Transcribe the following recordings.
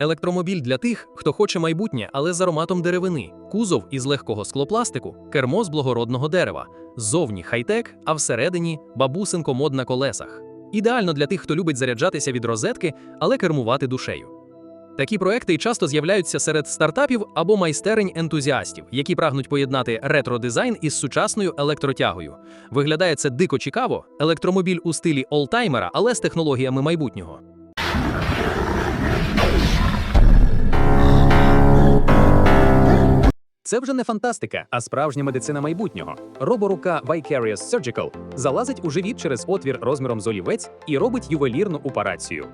Електромобіль для тих, хто хоче майбутнє, але з ароматом деревини, кузов із легкого склопластику, кермо з благородного дерева, ззовні хай-тек, а всередині бабусинко мод на колесах. Ідеально для тих, хто любить заряджатися від розетки, але кермувати душею. Такі проекти часто з'являються серед стартапів або майстерень ентузіастів, які прагнуть поєднати ретро-дизайн із сучасною електротягою. Виглядає це дико цікаво, електромобіль у стилі олтаймера, але з технологіями майбутнього. Це вже не фантастика, а справжня медицина майбутнього. Роборука Vicarious Surgical залазить у живіт через отвір розміром з олівець і робить ювелірну операцію.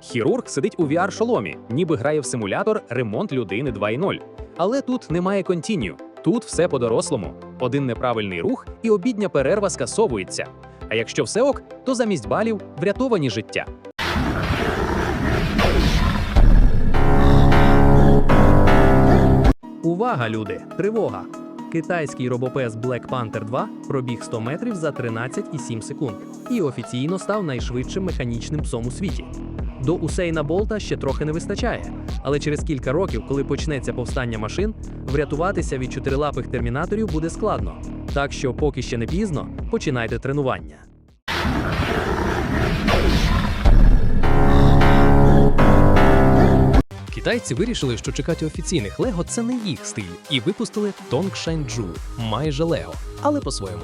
Хірург сидить у VR-шоломі, ніби грає в симулятор ремонт людини 2.0. Але тут немає контіню. Тут все по-дорослому. Один неправильний рух і обідня перерва скасовується. А якщо все ок, то замість балів врятовані життя. Увага, люди! Тривога! Китайський робопес Black Panther 2 пробіг 100 метрів за 13,7 секунд і офіційно став найшвидшим механічним псом у світі. До Усейна Болта ще трохи не вистачає, але через кілька років, коли почнеться повстання машин, врятуватися від чотирилапих термінаторів буде складно. Так що, поки ще не пізно, починайте тренування. Китайці вирішили, що чекати офіційних Лего це не їх стиль, і випустили Tongshan майже Лего, але по-своєму.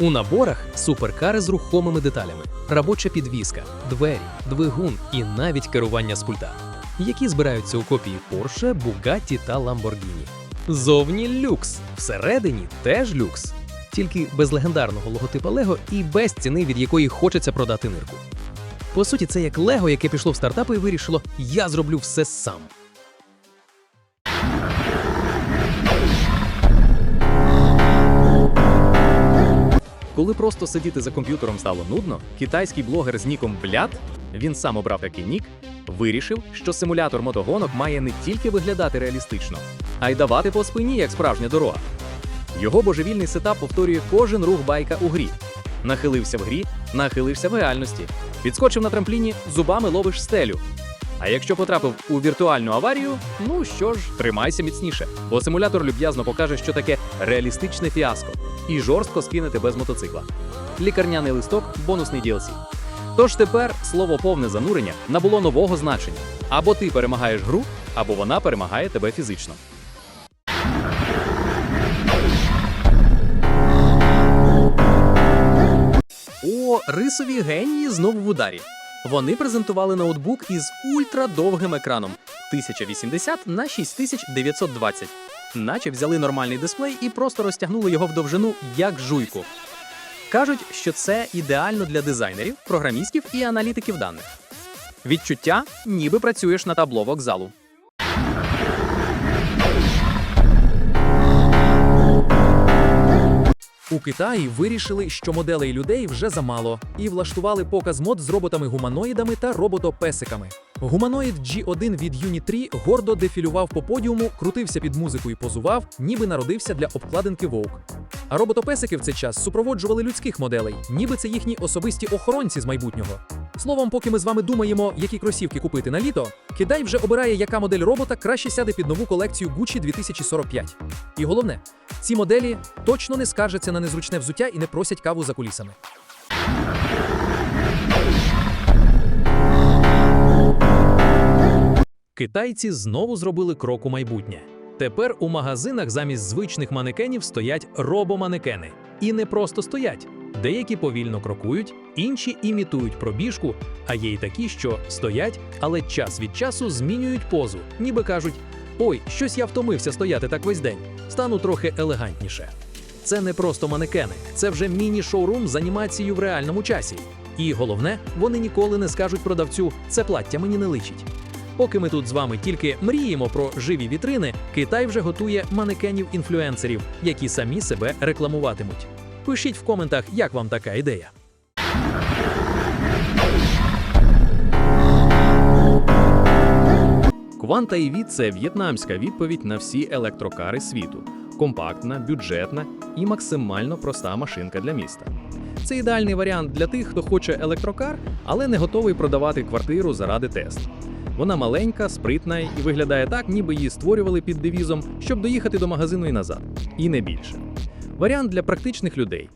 У наборах суперкари з рухомими деталями, робоча підвіска, двері, двигун і навіть керування з пульта, які збираються у копії Porsche, Bugatti та Lamborghini. Зовні люкс, всередині теж люкс. Тільки без легендарного логотипа Лего і без ціни, від якої хочеться продати нирку. По суті, це як Лего, яке пішло в стартапи і вирішило, я зроблю все сам. Коли просто сидіти за комп'ютером стало нудно, китайський блогер з ніком Блят, він сам обрав такий нік, вирішив, що симулятор мотогонок має не тільки виглядати реалістично, а й давати по спині як справжня дорога. Його божевільний сетап повторює кожен рух байка у грі. Нахилився в грі, нахилився в реальності. Підскочив на трампліні, зубами ловиш стелю. А якщо потрапив у віртуальну аварію, ну що ж, тримайся міцніше, бо симулятор люб'язно покаже, що таке реалістичне фіаско, і жорстко скине тебе з мотоцикла. Лікарняний листок, бонусний DLC. Тож тепер слово повне занурення набуло нового значення: або ти перемагаєш гру, або вона перемагає тебе фізично. Рисові генії знову в ударі. Вони презентували ноутбук із ультрадовгим екраном 1080 на 6920. Наче взяли нормальний дисплей і просто розтягнули його в довжину як жуйку. Кажуть, що це ідеально для дизайнерів, програмістів і аналітиків даних. Відчуття, ніби працюєш на табло вокзалу. У Китаї вирішили, що моделей людей вже замало, і влаштували показ мод з роботами-гуманоїдами та роботопесиками. Гуманоїд G1 від Uni3 гордо дефілював по подіуму, крутився під музику і позував, ніби народився для обкладинки Vogue. А роботопесики в цей час супроводжували людських моделей, ніби це їхні особисті охоронці з майбутнього. Словом, поки ми з вами думаємо, які кросівки купити на літо, Китай вже обирає, яка модель робота краще сяде під нову колекцію Gucci 2045. І головне, ці моделі точно не скаржаться на незручне взуття і не просять каву за кулісами. Китайці знову зробили крок у майбутнє. Тепер у магазинах замість звичних манекенів стоять робоманекени. І не просто стоять. Деякі повільно крокують, інші імітують пробіжку, а є й такі, що стоять, але час від часу змінюють позу, ніби кажуть: ой, щось я втомився стояти так весь день, стану трохи елегантніше. Це не просто манекени, це вже міні-шоурум з анімацією в реальному часі. І головне, вони ніколи не скажуть продавцю, це плаття мені не личить. Поки ми тут з вами тільки мріємо про живі вітрини, Китай вже готує манекенів-інфлюенсерів, які самі себе рекламуватимуть. Пишіть в коментах, як вам така ідея. Кванта EV – це в'єтнамська відповідь на всі електрокари світу. Компактна, бюджетна і максимально проста машинка для міста. Це ідеальний варіант для тих, хто хоче електрокар, але не готовий продавати квартиру заради тест. Вона маленька, спритна і виглядає так, ніби її створювали під девізом, щоб доїхати до магазину і назад. І не більше. Варіант для практичних людей.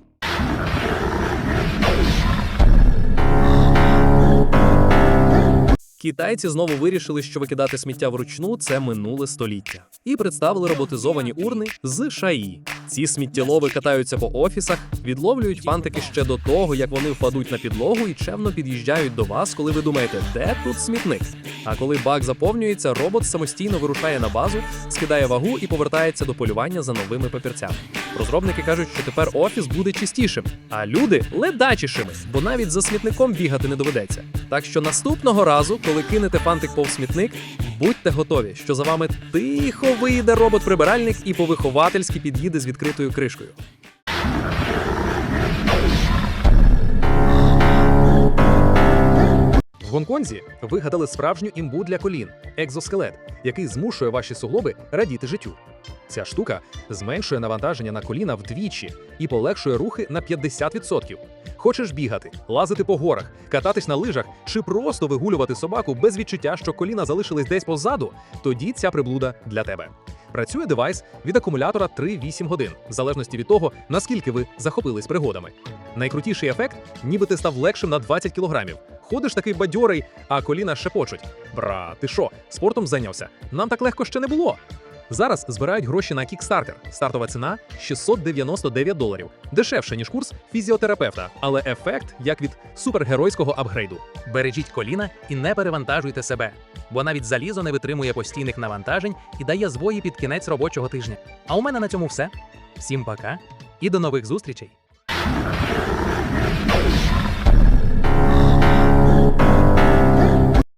Китайці знову вирішили, що викидати сміття вручну це минуле століття, і представили роботизовані урни з шаї. Ці сміттєлови катаються по офісах, відловлюють фантики ще до того, як вони впадуть на підлогу і чемно під'їжджають до вас, коли ви думаєте, де тут смітник. А коли бак заповнюється, робот самостійно вирушає на базу, скидає вагу і повертається до полювання за новими папірцями. Розробники кажуть, що тепер офіс буде чистішим, а люди ледачішими, бо навіть за смітником бігати не доведеться. Так що наступного разу, коли кинете фантик повз смітник, будьте готові, що за вами тихо вийде робот-прибиральник і повиховательськи під'їде з відкритою кришкою. В Гонконзі вигадали справжню імбу для колін екзоскелет, який змушує ваші суглоби радіти життю. Ця штука зменшує навантаження на коліна вдвічі і полегшує рухи на 50%. Хочеш бігати, лазити по горах, кататись на лижах чи просто вигулювати собаку без відчуття, що коліна залишились десь позаду, тоді ця приблуда для тебе. Працює девайс від акумулятора 3-8 годин, в залежності від того, наскільки ви захопились пригодами. Найкрутіший ефект, ніби ти став легшим на 20 кілограмів. Ходиш такий бадьорий, а коліна шепочуть. Бра, ти що, спортом зайнявся? Нам так легко ще не було. Зараз збирають гроші на Kickstarter. Стартова ціна 699 доларів. Дешевше, ніж курс фізіотерапевта, але ефект як від супергеройського апгрейду. Бережіть коліна і не перевантажуйте себе, бо навіть залізо не витримує постійних навантажень і дає звої під кінець робочого тижня. А у мене на цьому все. Всім пока і до нових зустрічей!